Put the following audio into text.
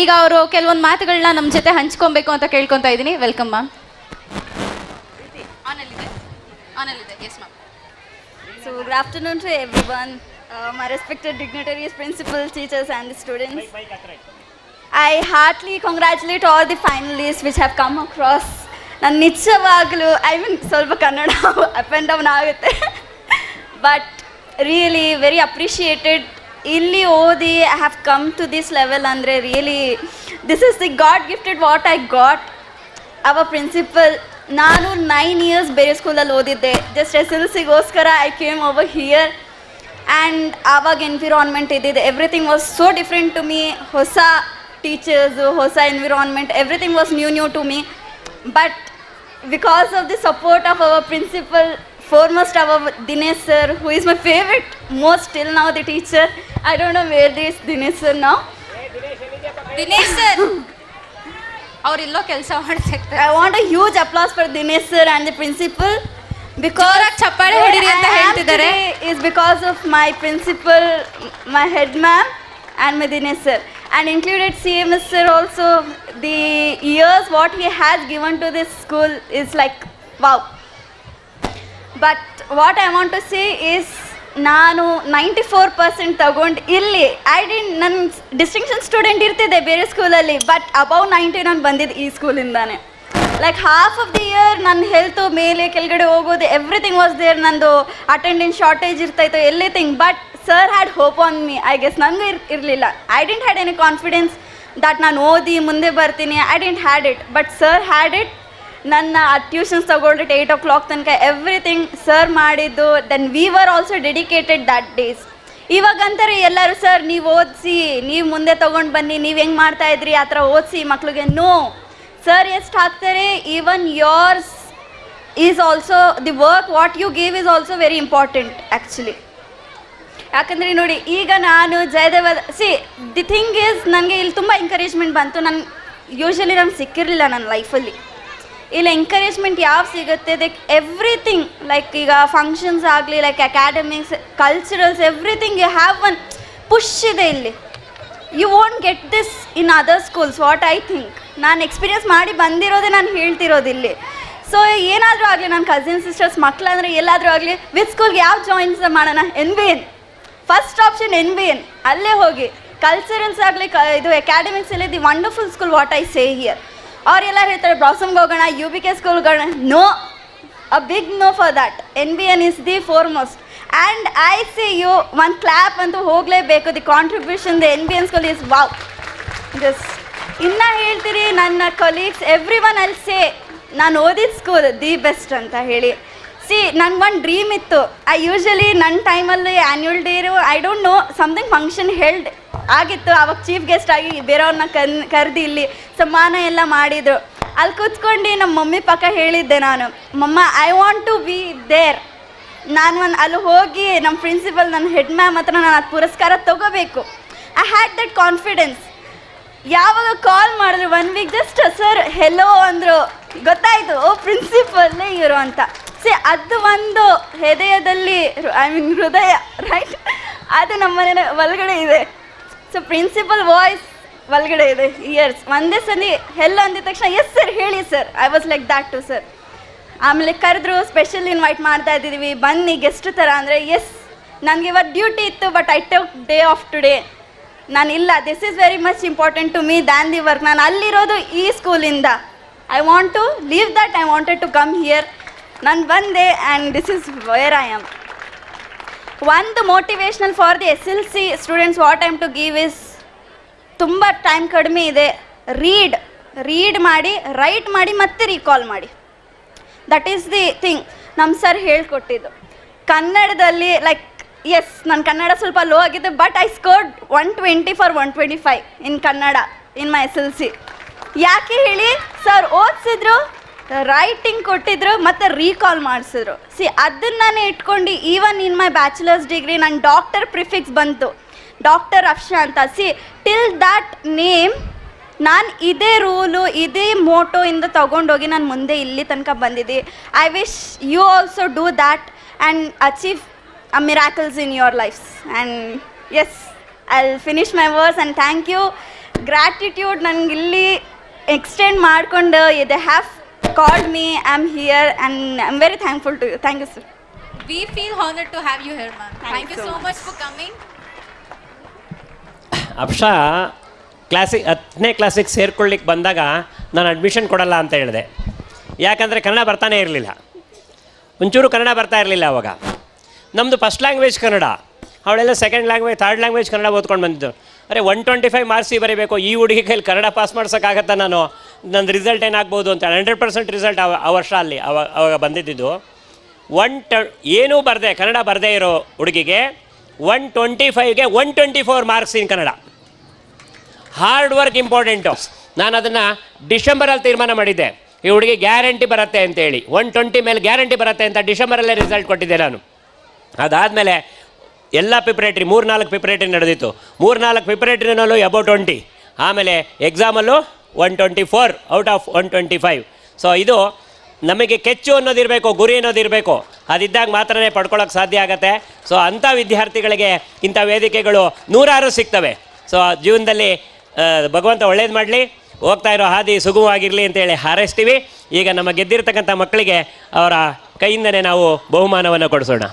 ಈಗ ಅವರು ಕೆಲವೊಂದು ಮಾತುಗಳನ್ನ ನಮ್ಮ ಜೊತೆ ಹಂಚ್ಕೊಬೇಕು ಅಂತ ಕೇಳ್ಕೊಂತ ಇದ್ದೀನಿ. Welcome ma'am so good afternoon to every one my respected dignitaries principal teachers and students I heartly congratulate all the finalist which have come across ನನ್ನ ನಿಜವಾಗಲೂ ಐ ಮೀನ್ ಸ್ವಲ್ಪ ಕನ್ನಡ ಅಪ್ ಆ್ಯಂಡ್ ಡೌನ್ ಆಗುತ್ತೆ. ಬಟ್ ರಿಯಲಿ ವೆರಿ ಅಪ್ರಿಷಿಯೇಟೆಡ್ ಇಲ್ಲಿ ಓದಿ I have come to this level ಅಂದರೆ really this is the god gifted what I got ಅವ principal ನಾನು nine years ಬೇರೆ ಸ್ಕೂಲಲ್ಲಿ ಓದಿದ್ದೆ. Just S L ಸಿಗೋಸ್ಕರ I came over here and ಆವಾಗ environment ಇದ್ದಿದೆ. Everything was so different to me ಹೊಸ teachers ಹೊಸ environment everything was new new to me but because of the support of our principal foremost our Dinesh sir, who is my favorite most till now the teacher. I don't know where this Dinesh sir now. Dinesh sir ಅವರಿಲ್ಲೋ ಕೆಲಸ ಮಾಡ್ತಿರ್ತಾರೆ I want a huge applause for Dinesh sir and the principal because ಜೋರಾಗಿ ಚಪ್ಪಾಳೆ ಹೊಡೀರಿ ಅಂತ where I am ಹೇಳ್ತಿದ್ದಾರೆ. today is because of my principal, my head ma'am and my Dinesh sir and included CMS sir also the years what he has given to this school is like wow But what I want to say is ನಾನು ninety four percent ತಗೊಂಡು ಇಲ್ಲಿ I didn't ನನ್ನ distinction student ಇರ್ತಿದ್ದೆ ಬೇರೆ ಸ್ಕೂಲಲ್ಲಿ but above ninety ನಾನು ಬಂದಿದ್ದು ಈ ಸ್ಕೂಲಿಂದಾನೆ like half of the year ನನ್ನ ಹೆಲ್ತು ಮೇಲೆ, ಕೆಳಗಡೆ ಹೋಗೋದು ಎವ್ರಿಥಿಂಗ್ ವಾಸ್ ದೇರ್ ನಂದು ಅಟೆಂಡೆನ್ಸ್ ಶಾರ್ಟೇಜ್ ಇರ್ತಾಯಿತ್ತು everything but sir had hope on me I guess ನನಗೂ ಇರ್, ಇರಲಿಲ್ಲ. I didn't had any confidence that ನಾನು ಓದಿ, ಮುಂದೆ ಬರ್ತೀನಿ I didn't had it but sir had it ನನ್ನ ಟ್ಯೂಷನ್ಸ್ ತಗೊಂಡ್ರೆ ಏಯ್ಟ್ ಓ ಕ್ಲಾಕ್ ತನಕ ಎವ್ರಿಥಿಂಗ್ ಸರ್ ಮಾಡಿದ್ದು. Then we were also dedicated that days ಇವಾಗಂತಾರೆ ಎಲ್ಲರೂ ಸರ್ ನೀವು ಓದಿಸಿ, ನೀವು ಮುಂದೆ ತೊಗೊಂಡು ಬನ್ನಿ, ನೀವು ಹೆಂಗೆ ಮಾಡ್ತಾ ಇದ್ರಿ? ಆ ಥರ ಓದಿಸಿ ಮಕ್ಳಿಗೆ. ನೋ ಸರ್ ಎಷ್ಟು ಹಾಕ್ತಾರೆ? Even yours is also the work what you give is also very important actually ಯಾಕಂದರೆ ನೋಡಿ, ಈಗ ನಾನು Jayadeva see the thing is ನನಗೆ ಇಲ್ಲಿ ತುಂಬ ಎಂಕರೇಜ್ಮೆಂಟ್ ಬಂತು. ನನ್ನ ಯೂಶ್ವಲಿ ನಂಗೆ ಸಿಕ್ಕಿರಲಿಲ್ಲ ನನ್ನ ಲೈಫಲ್ಲಿ ಇಲ್ಲಿ ಎಂಕರೇಜ್ಮೆಂಟ್ ಯಾವ ಸಿಗುತ್ತೆ? ದಕ್ ಎವ್ರಿಥಿಂಗ್ ಲೈಕ್ ಈಗ ಫಂಕ್ಷನ್ಸ್ ಆಗಲಿ like academics culturals everything you have one push ಇದೆ ಇಲ್ಲಿ. You want get this in other schools what I think ನಾನು ಎಕ್ಸ್ಪೀರಿಯನ್ಸ್ ಮಾಡಿ ಬಂದಿರೋದೇ ನಾನು ಹೇಳ್ತಿರೋದು ಇಲ್ಲಿ. ಸೊ ಏನಾದರೂ ಆಗಲಿ ನನ್ನ ಕಸಿನ್ ಸಿಸ್ಟರ್ಸ್ ಮಕ್ಕಳಂದ್ರೆ ಎಲ್ಲಾದರೂ ಆಗಲಿ ವಿತ್ ಸ್ಕೂಲ್ಗೆ ಯಾವ ಜಾಯಿನ್ಸ್ ಮಾಡೋಣ? N B N first option N B N ಅಲ್ಲೇ ಹೋಗಿ. ಕಲ್ಚರಲ್ಸ್ ಆಗಲಿ, ಕ ಇದು academics the wonderful school what I say here ಅವರೆಲ್ಲ ಹೇಳ್ತಾರೆ ಬ್ರಾಸಮ್ಗೆ ಹೋಗೋಣ U B K ಸ್ಕೂಲ್ಗೋಣ no a big no for that N B N is the foremost and I see you one clap ಅಂತೂ ಹೋಗಲೇಬೇಕು. The contribution the N B N school is wow just ಇನ್ನು ಹೇಳ್ತೀರಿ, ನನ್ನ colleagues every one ಅಲ್ ಸೇ ನಾನು ಓದಿದ school the best ಅಂತ ಹೇಳಿ. ಸಿ ನನ್ಗೆ ಒಂದು ಡ್ರೀಮ್ ಇತ್ತು. ಐ ಯೂಶ್ವಲಿ ನನ್ನ ಟೈಮಲ್ಲಿ annual ಡೇರು I don't know something function held ಆಗಿತ್ತು. ಅವಾಗ ಚೀಫ್ ಗೆಸ್ಟ್ ಆಗಿ ಬೇರೆಯವ್ರನ್ನ ಕನ್, ಕರೆದು ಇಲ್ಲಿ ಸಮ್ಮಾನ ಎಲ್ಲ ಮಾಡಿದರು. ಅಲ್ಲಿ ಕೂತ್ಕೊಂಡು ನಮ್ಮ ಮಮ್ಮಿ ಪಕ್ಕ ಹೇಳಿದ್ದೆ ನಾನು, mumma I want to be there ನಾನು ಒಂದು ಅಲ್ಲಿ ಹೋಗಿ ನಮ್ಮ ಪ್ರಿನ್ಸಿಪಲ್ ನನ್ನ ಹೆಡ್ ಮ್ಯಾಮ್ ಹತ್ರ ನಾನು ಅದು ಪುರಸ್ಕಾರ ತೊಗೋಬೇಕು. ಐ ಹ್ಯಾಡ್ ದಟ್ ಕಾನ್ಫಿಡೆನ್ಸ್ ಯಾವಾಗ ಕಾಲ್ ಮಾಡಿದ್ರು one week just sir hello ಅಂದರು. ಗೊತ್ತಾಯಿತು, ಓ ಪ್ರಿನ್ಸಿಪಲ್ಲೇ ಇವರು ಅಂತ. ಸಿ ಅದು ಒಂದು ಹೃದಯದಲ್ಲಿ ಐ ಮೀನ್ ಹೃದಯ ರೈಟ್ ಅದು ನಮ್ಮನೆ ಒಳಗಡೆ ಇದೆ. ಸೊ ಪ್ರಿನ್ಸಿಪಲ್ ವಾಯ್ಸ್ ಒಳಗಡೆ ಇದೆ ಇಯರ್ಸ್ ಒಂದೇ ಸಲ ಎಲ್ಲ ಅಂದಿದ ತಕ್ಷಣ ಎಸ್ ಸರ್ ಹೇಳಿ sir I was like that too sir ಆಮೇಲೆ ಕರೆದ್ರು ಸ್ಪೆಷಲ್ ಇನ್ವೈಟ್ ಮಾಡ್ತಾ ಇದ್ದೀವಿ. ಬನ್ನಿ ಗೆಸ್ಟ್ ಥರ ಅಂದರೆ ಎಸ್ ನನಗೆ ಇವತ್ತು ಡ್ಯೂಟಿ ಇತ್ತು but I take day off today ನಾನು ಇಲ್ಲ this is very much important to me than the work ನಾನು ಅಲ್ಲಿರೋದು ಈ ಸ್ಕೂಲಿಂದ I want to leave that I wanted to come here ನಾನು ಬಂದೆ and this is where I am ಒಂದು motivational for the S L C students what time to give is ತುಂಬ time ಕಡಿಮೆ ಇದೆ. ರೀಡ್ ರೀಡ್ ಮಾಡಿ right ಮಾಡಿ, ಮತ್ತೆ recall ಮಾಡಿ. ದಟ್ ಈಸ್ ದಿ ಥಿಂಗ್ ನಮ್ಮ ಸರ್ ಹೇಳ್ಕೊಟ್ಟಿದ್ದು. ಕನ್ನಡದಲ್ಲಿ ಲೈಕ್ ಎಸ್ ನನ್ನ ಕನ್ನಡ ಸ್ವಲ್ಪ ಲೋ ಆಗಿದೆ but I scored one twenty four one twenty five in Kannada in my S L C ಯಾಕೆ ಹೇಳಿ? ಸರ್ ಓದಿಸಿದ್ರು ರೈಟಿಂಗ್ ಕೊಟ್ಟಿದ್ರು ಮತ್ತು ರೀಕಾಲ್ ಮಾಡಿಸಿದ್ರು. ಸಿ ಅದನ್ನೇ ಇಟ್ಕೊಂಡು even in my bachelors degree ನನ್ನ ಡಾಕ್ಟರ್ ಪ್ರಿಫಿಕ್ಸ್ ಬಂತು. ಡಾಕ್ಟರ್ ಅಫ್ಷಾ ಅಂತ. ಸಿ ಟಿಲ್ ದ್ಯಾಟ್ ನೇಮ್ ನಾನು ಇದೇ ರೂಲು ಇದೇ ಮೋಟೋ ಇಂದ ತಗೊಂಡೋಗಿ ನಾನು ಮುಂದೆ ಇಲ್ಲಿ ತನಕ ಬಂದಿದ್ದೆ. I wish you also do that and achieve a miracles in your lifes and as I finish my words and thank you gratitude ನನಗೆ ಇಲ್ಲಿ ಎಕ್ಸ್ಟೆಂಡ್ ಮಾಡಿಕೊಂಡು ಇದೆ. Have called me I am here and I am very thankful to you thank you sir we feel have to have you Thank, Thank thank you you so so much for coming Afsha ಕ್ಲಾಸಿಗೆ ಹತ್ತನೇ ಕ್ಲಾಸಿಗೆ ಸೇರ್ಕೊಳ್ಳಿಕ್ಕೆ ಬಂದಾಗ ನಾನು admission ಕೊಡಲ್ಲ ಅಂತ ಹೇಳಿದೆ. ಯಾಕಂದರೆ ಕನ್ನಡ ಬರ್ತಾನೆ ಇರಲಿಲ್ಲ. ಒಂಚೂರು ಕನ್ನಡ ಬರ್ತಾ ಇರಲಿಲ್ಲ ಅವಾಗ. ನಮ್ಮದು first language Kannada. ಅವಳೆಲ್ಲ second language third language Kannada ಓದ್ಕೊಂಡು ಬಂದಿದ್ದು. ಅರೆ ಒನ್ ಟ್ವೆಂಟಿ ಫೈವ್ ಮಾರ್ಕ್ಸಿಗೆ ಬರೀಬೇಕು. ಈ ಹುಡುಗಿ ಕೈಲಿ ಕನ್ನಡ ಪಾಸ್ ಮಾಡ್ಸೋಕ್ಕಾಗತ್ತಾ ನಾನು? ನನ್ನ ರಿಸಲ್ಟ್ ಏನಾಗ್ಬೋದು ಅಂತ ಹಂಡ್ರೆಡ್ ಪರ್ಸೆಂಟ್ ರಿಸಲ್ಟ್ ಅವ ಆ ವರ್ಷ ಅಲ್ಲಿ ಅವಾಗ ಅವಾಗ ಬಂದಿದ್ದು ಒನ್ ಟ ಏನೂ ಬರದೆ, ಕನ್ನಡ ಬರದೇ ಇರೋ ಹುಡುಗಿಗೆ one twenty ಫೈವ್ಗೆ one twenty four marks in Kannada. Hard work important ನಾನು ಅದನ್ನು ಡಿಸೆಂಬರಲ್ಲಿ ತೀರ್ಮಾನ ಮಾಡಿದ್ದೆ. ಈ ಹುಡುಗಿ ಗ್ಯಾರಂಟಿ ಬರುತ್ತೆ ಅಂತೇಳಿ. ಒನ್ ಟ್ವೆಂಟಿ ಮೇಲೆ ಗ್ಯಾರಂಟಿ ಬರುತ್ತೆ ಅಂತ ಡಿಸೆಂಬರಲ್ಲೇ ರಿಸಲ್ಟ್ ಕೊಟ್ಟಿದ್ದೆ ನಾನು. ಅದಾದಮೇಲೆ ಎಲ್ಲ ಪ್ರಿಪ್ರೇಟ್ರಿ ಮೂರು ನಾಲ್ಕು ಪ್ರಿಪ್ರೇಟ್ರಿ ನಡೆದಿತ್ತು. ಮೂರು ನಾಲ್ಕು ಪ್ರಿಪ್ರೇಟ್ರಿನಲ್ಲೂ ಅಬೌಟ್ ಟ್ವೆಂಟಿ ಆಮೇಲೆ ಎಕ್ಸಾಮಲ್ಲೂ one twenty four out of one twenty five so ಇದು ನಮಗೆ ಕೆಚ್ಚು ಅನ್ನೋದಿರಬೇಕು ಗುರಿ ಅನ್ನೋದಿರಬೇಕು ಅದಿದ್ದಾಗ ಮಾತ್ರನೇ ಪಡ್ಕೊಳ್ಳೋಕೆ ಸಾಧ್ಯ ಆಗುತ್ತೆ. ಸೊ ಅಂಥ ವಿದ್ಯಾರ್ಥಿಗಳಿಗೆ ಇಂಥ ವೇದಿಕೆಗಳು ನೂರಾರು ಸಿಗ್ತವೆ. ಸೊ ಜೀವನದಲ್ಲಿ ಭಗವಂತ ಒಳ್ಳೇದು ಮಾಡಲಿ, ಹೋಗ್ತಾ ಇರೋ ಹಾದಿ ಸುಗಮವಾಗಿರಲಿ ಅಂತೇಳಿ ಹಾರೈಸ್ತೀವಿ. ಈಗ ನಮ್ಮ ಗೆದ್ದಿರ್ತಕ್ಕಂಥ ಮಕ್ಕಳಿಗೆ ಅವರ ಕೈಯಿಂದನೇ ನಾವು ಬಹುಮಾನವನ್ನು ಕೊಡಿಸೋಣ.